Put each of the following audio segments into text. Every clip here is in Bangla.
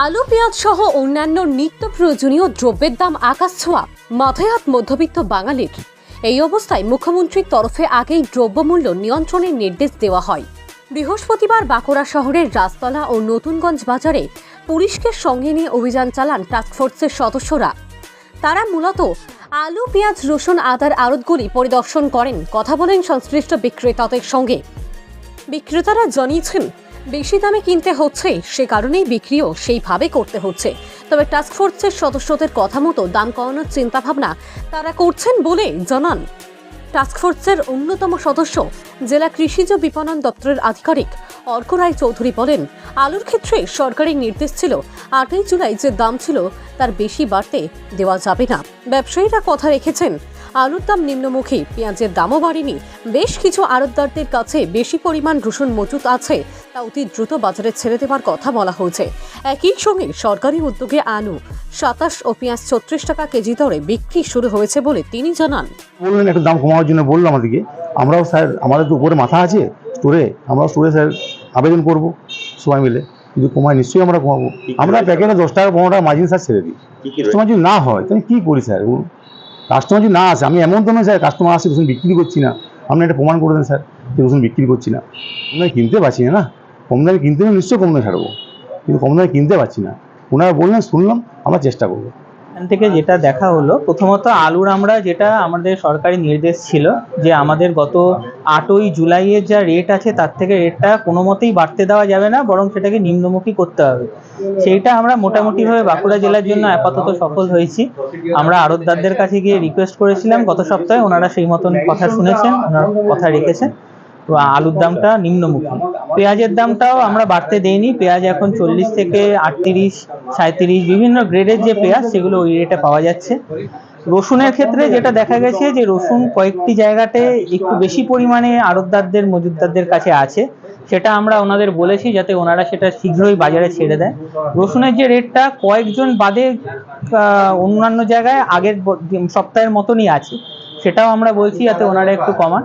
আলু, পেঁয়াজ সহ অন্যান্য নিত্য প্রয়োজনীয় দ্রব্যের দাম আকাশ ছোঁয়া। মাথায় হাত মধ্যবিত্ত বাঙালির। এই অবস্থায় মুখ্যমন্ত্রীর তরফে আগেই দ্রব্যমূল্য নিয়ন্ত্রণের নির্দেশ দেওয়া হয়। বৃহস্পতিবার বাঁকুড়া শহরের রাজতলা ও নতুনগঞ্জ বাজারে পুলিশকে সঙ্গে নিয়ে অভিযান চালান টাস্কফোর্সের সদস্যরা। তারা মূলত আলু, পেঁয়াজ, রসুন, আদার আড়তগুলি পরিদর্শন করেন। কথা বলেন সংশ্লিষ্ট বিক্রেতাদের সঙ্গে। বিক্রেতারা জানিয়েছেন বেশি দামে কিনতে হচ্ছে সে কারণেই বিক্রিও সেইভাবে করতে হচ্ছে। তবে টাস্কফোর্সের সদস্যদের কথা মতো দাম কমানোর চিন্তাভাবনা তারা করছেন বলে জানান। টাস্কফোর্সের অন্যতম সদস্য, জেলা কৃষিজ বিপণন দপ্তরের আধিকারিক অর্ক রায় চৌধুরী বলেন, আলুর ক্ষেত্রে সরকারি নির্দেশ ছিল, আটই জুলাই যে দাম ছিল তার বেশি বাড়তে দেওয়া যাবে না। ব্যবসায়ীরা কথা রেখেছেন, আলুর দাম নিম্নমুখী, পেঁয়াজের দামও বাড়েনি, বেশ কিছু আড়তদারদের কাছে বেশি পরিমাণ রসুন মজুত আছে তা অতি দ্রুত বাজারে ছেড়ে দেওয়ার কথা বলা হয়েছে। একই সঙ্গে সরকারি উদ্যোগে আলু সাতাশ ও পেঁয়াজ ছত্রিশ টাকা কেজি দরে বিক্রি শুরু হয়েছে বলে তিনি জানান। বললেন একটু দাম কমানোর জন্য বলল আমাদেরকে। আমরাও স্যার আমাদের তো উপরে মাথা আছে স্টোরে আমরাও স্টোরে স্যার আবেদন করব সবাই মিলে। যদি কমায় নিশ্চয়ই আমরা কমাবো। আমরা প্যাকেটে দশ টাকা পনেরো টাকা মার্জিন স্যার ছেড়ে দিই। কাস্টমার যদি না হয় তাহলে কী করি স্যার? কাস্টমার যদি না আসে আমি এমন তো নয় স্যার কাস্টমার আসে রসুন বিক্রি করছি না। আপনি একটা প্রমাণ করে দেন স্যার যে রসুন বিক্রি করছি না। দামে কিনতে পারছি না না। কম দামে কিনতে হলে নিশ্চয়ই কম দামে ছাড়বো। কিন্তু কম দামে কিনতে পারছি না। ওনারা বললেন, শুনলাম, আমরা চেষ্টা করব। এখান থেকে যেটা দেখা হলো, প্রথমত আলুর আমরা যেটা আমাদের সরকারি নির্দেশ ছিল যে আমাদের গত আটই জুলাইয়ের যা রেট আছে, তার থেকে রেটটা কোনো মতেই বাড়তে দেওয়া যাবে না, বরং সেটাকে নিম্নমুখী করতে হবে। সেইটা আমরা মোটামুটিভাবে বাঁকুড়া জেলার জন্য আপাতত সফল হয়েছি। আমরা আড়তদারদের কাছে গিয়ে রিকোয়েস্ট করেছিলাম, গত সপ্তাহে ওনারা সেই মতন কথা শুনেছেন, ওনারা কথা রেখেছেন। আলুর দামটা নিম্নমুখী। পেঁয়াজের দামটাও আমরা বাড়তে দেইনি। পেঁয়াজ এখন চল্লিশ থেকে আটত্রিশ সাঁত্রিশ বিভিন্ন গ্রেডের যে পেঁয়াজ, সেগুলো ওই রেটে পাওয়া যাচ্ছে। রসুনের ক্ষেত্রে যেটা দেখা গেছে যে রসুন কয়েকটি জায়গাতে একটু বেশি পরিমাণে আড়তদারদের মজুদদারদের কাছে আছে। সেটা আমরা ওনাদের বলেছি যাতে ওনারা সেটা শীঘ্রই বাজারে ছেড়ে দেয়। রসুনের যে রেটটা কয়েকজন বাদে অন্যান্য জায়গায় আগের সপ্তাহের মতনই আছে। সেটাও আমরা বলছি যাতে ওনারা একটু কমান।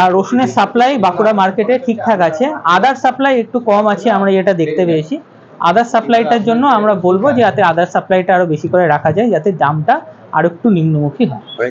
আর রসুনের সাপ্লাই বাঁকুড়া মার্কেটে ঠিকঠাক আছে। আদার সাপ্লাই একটু কম আছে, আমরা এটা দেখতে পেয়েছি। আদার সাপ্লাইটার জন্য আমরা বলব যে, যাতে আদার সাপ্লাইটা আরও বেশি করে রাখা যায়, যাতে দামটা আরও একটু নিম্নমুখী হয়।